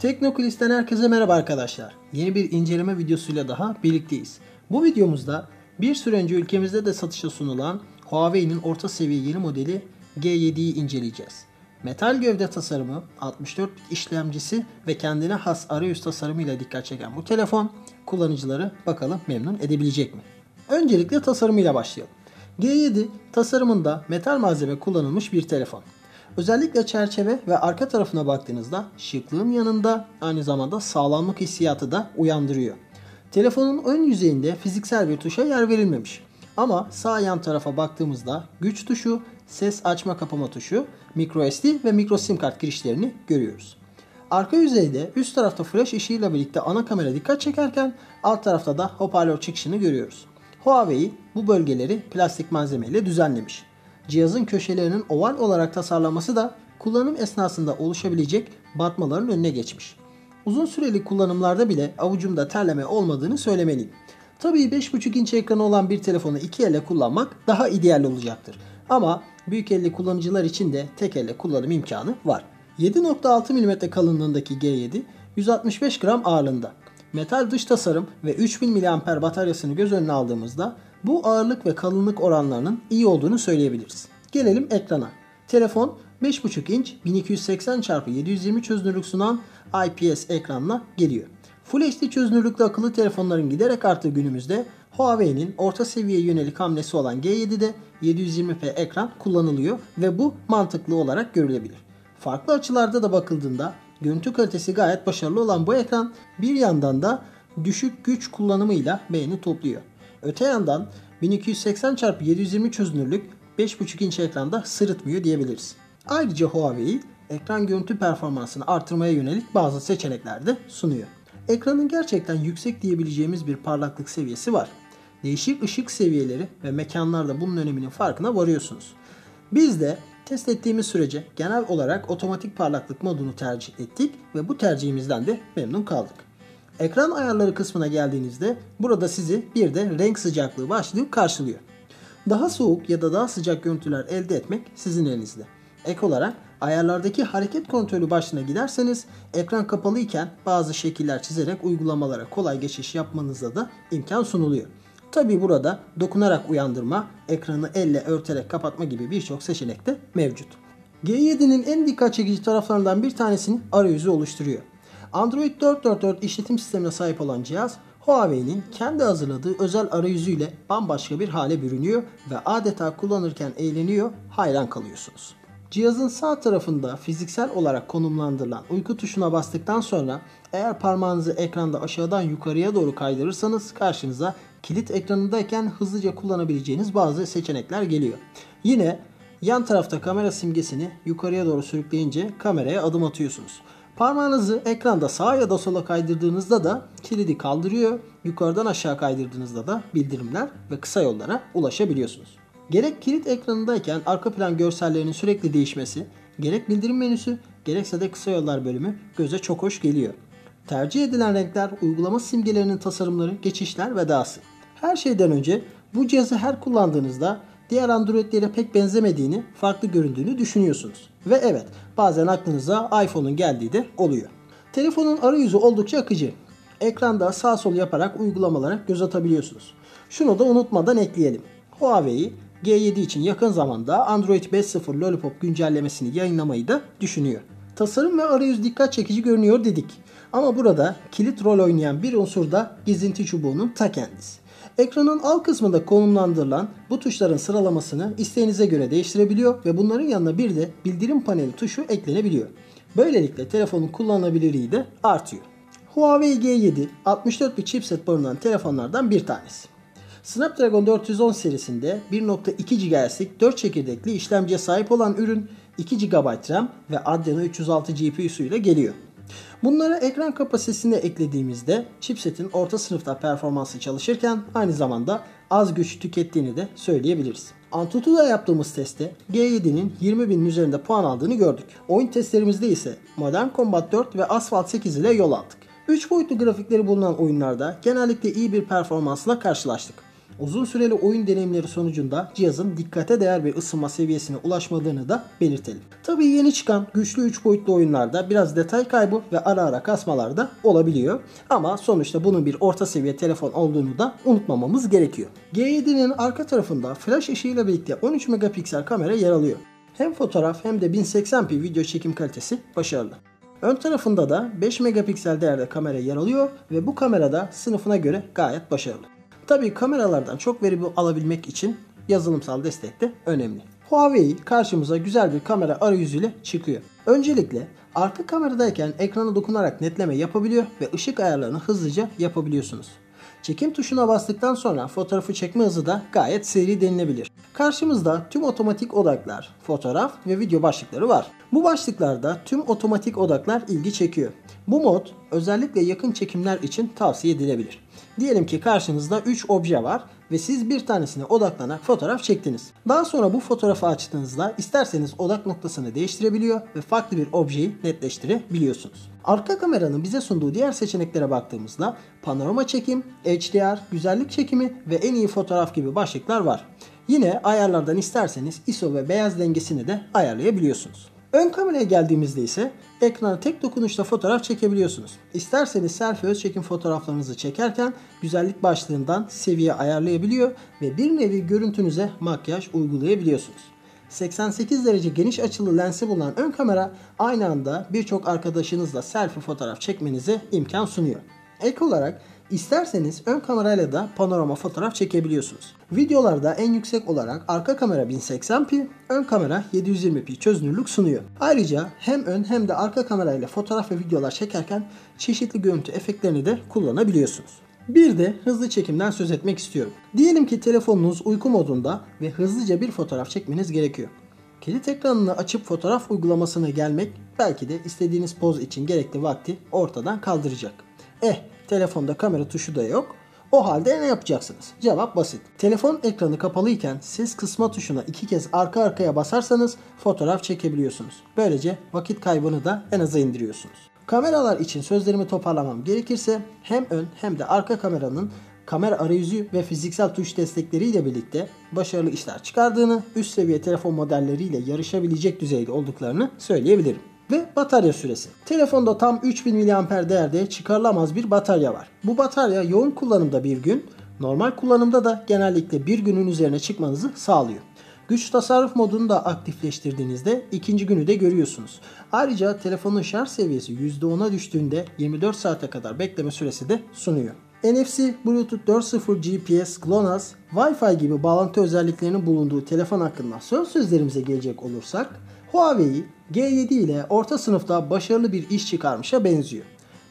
Teknokulis'ten herkese merhaba arkadaşlar. Yeni bir inceleme videosuyla daha birlikteyiz. Bu videomuzda bir süre önce ülkemizde de satışa sunulan Huawei'nin orta seviye yeni modeli G7'yi inceleyeceğiz. Metal gövde tasarımı, 64 bit işlemcisi ve kendine has arayüz tasarımıyla dikkat çeken bu telefon kullanıcıları bakalım memnun edebilecek mi? Öncelikle tasarımıyla başlayalım. G7 tasarımında metal malzeme kullanılmış bir telefon. Özellikle çerçeve ve arka tarafına baktığınızda şıklığın yanında aynı zamanda sağlamlık hissiyatı da uyandırıyor. Telefonun ön yüzeyinde fiziksel bir tuşa yer verilmemiş. Ama sağ yan tarafa baktığımızda güç tuşu, ses açma kapama tuşu, microSD ve micro sim kart girişlerini görüyoruz. Arka yüzeyde üst tarafta flash ışığıyla birlikte ana kamera dikkat çekerken alt tarafta da hoparlör çıkışını görüyoruz. Huawei bu bölgeleri plastik malzemeyle düzenlemiş. Cihazın köşelerinin oval olarak tasarlanması da kullanım esnasında oluşabilecek batmaların önüne geçmiş. Uzun süreli kullanımlarda bile avucumda terleme olmadığını söylemeliyim. Tabii 5.5 inç ekranı olan bir telefonu iki elle kullanmak daha ideal olacaktır. Ama büyük elli kullanıcılar için de tek elle kullanım imkanı var. 7.6 mm kalınlığındaki G7 165 gram ağırlığında. Metal dış tasarım ve 3000 mAh bataryasını göz önüne aldığımızda bu ağırlık ve kalınlık oranlarının iyi olduğunu söyleyebiliriz. Gelelim ekrana. Telefon 5.5 inç 1280x720 çözünürlük sunan IPS ekranla geliyor. Full HD çözünürlüklü akıllı telefonların giderek arttığı günümüzde Huawei'nin orta seviye yönelik hamlesi olan G7'de 720p ekran kullanılıyor ve bu mantıklı olarak görülebilir. Farklı açılarda da bakıldığında görüntü kalitesi gayet başarılı olan bu ekran bir yandan da düşük güç kullanımıyla beğeni topluyor. Öte yandan 1280x720 çözünürlük 5.5 inç ekranda sırıtmıyor diyebiliriz. Ayrıca Huawei ekran görüntü performansını artırmaya yönelik bazı seçenekler de sunuyor. Ekranın gerçekten yüksek diyebileceğimiz bir parlaklık seviyesi var. Değişik ışık seviyeleri ve mekanlarda bunun öneminin farkına varıyorsunuz. Biz de test ettiğimiz sürece genel olarak otomatik parlaklık modunu tercih ettik ve bu tercihimizden de memnun kaldık. Ekran ayarları kısmına geldiğinizde burada sizi bir de renk sıcaklığı başlığı karşılıyor. Daha soğuk ya da daha sıcak görüntüler elde etmek sizin elinizde. Ek olarak ayarlardaki hareket kontrolü başlığına giderseniz ekran kapalı iken bazı şekiller çizerek uygulamalara kolay geçiş yapmanıza da imkan sunuluyor. Tabi burada dokunarak uyandırma, ekranı elle örterek kapatma gibi birçok seçenek de mevcut. G7'nin en dikkat çekici taraflarından bir tanesini arayüzü oluşturuyor. Android 4.4.4 işletim sistemine sahip olan cihaz Huawei'nin kendi hazırladığı özel arayüzüyle bambaşka bir hale bürünüyor ve adeta kullanırken eğleniyor, hayran kalıyorsunuz. Cihazın sağ tarafında fiziksel olarak konumlandırılan uyku tuşuna bastıktan sonra eğer parmağınızı ekranda aşağıdan yukarıya doğru kaydırırsanız karşınıza kilit ekranındayken hızlıca kullanabileceğiniz bazı seçenekler geliyor. Yine yan tarafta kamera simgesini yukarıya doğru sürükleyince kameraya adım atıyorsunuz. Parmağınızı ekranda sağa ya da sola kaydırdığınızda da kilidi kaldırıyor. Yukarıdan aşağı kaydırdığınızda da bildirimler ve kısa yollara ulaşabiliyorsunuz. Gerek kilit ekranındayken arka plan görsellerinin sürekli değişmesi, gerek bildirim menüsü, gerekse de kısa yollar bölümü göze çok hoş geliyor. Tercih edilen renkler, uygulama simgelerinin tasarımları, geçişler ve dahası. Her şeyden önce bu cihazı her kullandığınızda diğer Android'lere pek benzemediğini, farklı göründüğünü düşünüyorsunuz. Ve evet, bazen aklınıza iPhone'un geldiği de oluyor. Telefonun arayüzü oldukça akıcı. Ekranda sağ sol yaparak uygulamalara göz atabiliyorsunuz. Şunu da unutmadan ekleyelim. Huawei G7 için yakın zamanda Android 5.0 Lollipop güncellemesini yayınlamayı da düşünüyor. Tasarım ve arayüz dikkat çekici görünüyor dedik. Ama burada kilit rol oynayan bir unsur da gezinti çubuğunun ta kendisi. Ekranın alt kısmında konumlandırılan bu tuşların sıralamasını isteğinize göre değiştirebiliyor ve bunların yanına bir de bildirim paneli tuşu eklenebiliyor. Böylelikle telefonun kullanılabilirliği de artıyor. Huawei G7 64 bit chipset barındıran telefonlardan bir tanesi. Snapdragon 410 serisinde 1.2 GHz'lik 4 çekirdekli işlemciye sahip olan ürün 2 GB RAM ve Adreno 306 GPU'su ile geliyor. Bunları ekran kapasitesine eklediğimizde chipsetin orta sınıfta performansı çalışırken aynı zamanda az güç tükettiğini de söyleyebiliriz. Antutu'da yaptığımız testte G7'nin 20.000'in üzerinde puan aldığını gördük. Oyun testlerimizde ise Modern Combat 4 ve Asphalt 8 ile yol aldık. 3 boyutlu grafikleri bulunan oyunlarda genellikle iyi bir performansla karşılaştık. Uzun süreli oyun deneyimleri sonucunda cihazın dikkate değer bir ısınma seviyesine ulaşmadığını da belirtelim. Tabii yeni çıkan güçlü 3 boyutlu oyunlarda biraz detay kaybı ve ara ara kasmalar da olabiliyor. Ama sonuçta bunun bir orta seviye telefon olduğunu da unutmamamız gerekiyor. G7'nin arka tarafında flash ışığıyla birlikte 13 megapiksel kamera yer alıyor. Hem fotoğraf hem de 1080p video çekim kalitesi başarılı. Ön tarafında da 5 megapiksel değerde kamera yer alıyor ve bu kamerada sınıfına göre gayet başarılı. Tabii kameralardan çok veri alabilmek için yazılımsal destek de önemli. Huawei karşımıza güzel bir kamera arayüzüyle çıkıyor. Öncelikle arka kameradayken ekrana dokunarak netleme yapabiliyor ve ışık ayarlarını hızlıca yapabiliyorsunuz. Çekim tuşuna bastıktan sonra fotoğrafı çekme hızı da gayet seri denilebilir. Karşımızda tüm otomatik odaklar, fotoğraf ve video başlıkları var. Bu başlıklarda tüm otomatik odaklar ilgi çekiyor. Bu mod özellikle yakın çekimler için tavsiye edilebilir. Diyelim ki karşınızda 3 obje var ve siz bir tanesine odaklanarak fotoğraf çektiniz. Daha sonra bu fotoğrafı açtığınızda isterseniz odak noktasını değiştirebiliyor ve farklı bir objeyi netleştirebiliyorsunuz. Arka kameranın bize sunduğu diğer seçeneklere baktığımızda panorama çekim, HDR, güzellik çekimi ve en iyi fotoğraf gibi başlıklar var. Yine ayarlardan isterseniz ISO ve beyaz dengesini de ayarlayabiliyorsunuz. Ön kameraya geldiğimizde ise ekrana tek dokunuşla fotoğraf çekebiliyorsunuz. İsterseniz selfie çekim fotoğraflarınızı çekerken güzellik başlığından seviye ayarlayabiliyor ve bir nevi görüntünüze makyaj uygulayabiliyorsunuz. 88 derece geniş açılı lensi bulunan ön kamera aynı anda birçok arkadaşınızla selfie fotoğraf çekmenize imkan sunuyor. Ek olarak İsterseniz ön kamerayla da panorama fotoğraf çekebiliyorsunuz. Videolarda en yüksek olarak arka kamera 1080p, ön kamera 720p çözünürlük sunuyor. Ayrıca hem ön hem de arka kamerayla fotoğraf ve videolar çekerken çeşitli görüntü efektlerini de kullanabiliyorsunuz. Bir de hızlı çekimden söz etmek istiyorum. Diyelim ki telefonunuz uyku modunda ve hızlıca bir fotoğraf çekmeniz gerekiyor. Kilit ekranını açıp fotoğraf uygulamasına gelmek belki de istediğiniz poz için gerekli vakti ortadan kaldıracak. Eh Telefonda kamera tuşu da yok. O halde ne yapacaksınız? Cevap basit. Telefon ekranı kapalıyken ses kısma tuşuna iki kez arka arkaya basarsanız fotoğraf çekebiliyorsunuz. Böylece vakit kaybını da en aza indiriyorsunuz. Kameralar için sözlerimi toparlamam gerekirse hem ön hem de arka kameranın kamera arayüzü ve fiziksel tuş destekleriyle birlikte başarılı işler çıkardığını, üst seviye telefon modelleriyle yarışabilecek düzeyde olduklarını söyleyebilirim ve batarya süresi. Telefonda tam 3000 mAh değerde çıkarılamaz bir batarya var. Bu batarya yoğun kullanımda bir gün, normal kullanımda da genellikle bir günün üzerine çıkmanızı sağlıyor. Güç tasarruf modunu da aktifleştirdiğinizde ikinci günü de görüyorsunuz. Ayrıca telefonun şarj seviyesi %10'a düştüğünde 24 saate kadar bekleme süresi de sunuyor. NFC, Bluetooth 4.0 GPS, GLONASS, Wi-Fi gibi bağlantı özelliklerinin bulunduğu telefon hakkında söz sözlerimize gelecek olursak Huawei G7 ile orta sınıfta başarılı bir iş çıkarmışa benziyor.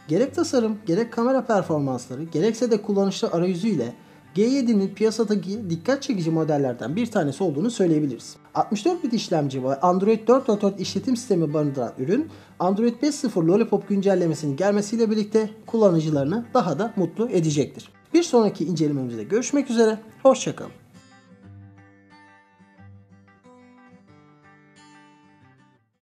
Gerek tasarım, gerek kamera performansları, gerekse de kullanışlı arayüzüyle G7'nin piyasadaki dikkat çekici modellerden bir tanesi olduğunu söyleyebiliriz. 64 bit işlemci ve Android 4.4 işletim sistemi barındıran ürün, Android 5.0 Lollipop güncellemesinin gelmesiyle birlikte kullanıcılarını daha da mutlu edecektir. Bir sonraki incelememizde görüşmek üzere, hoşçakalın.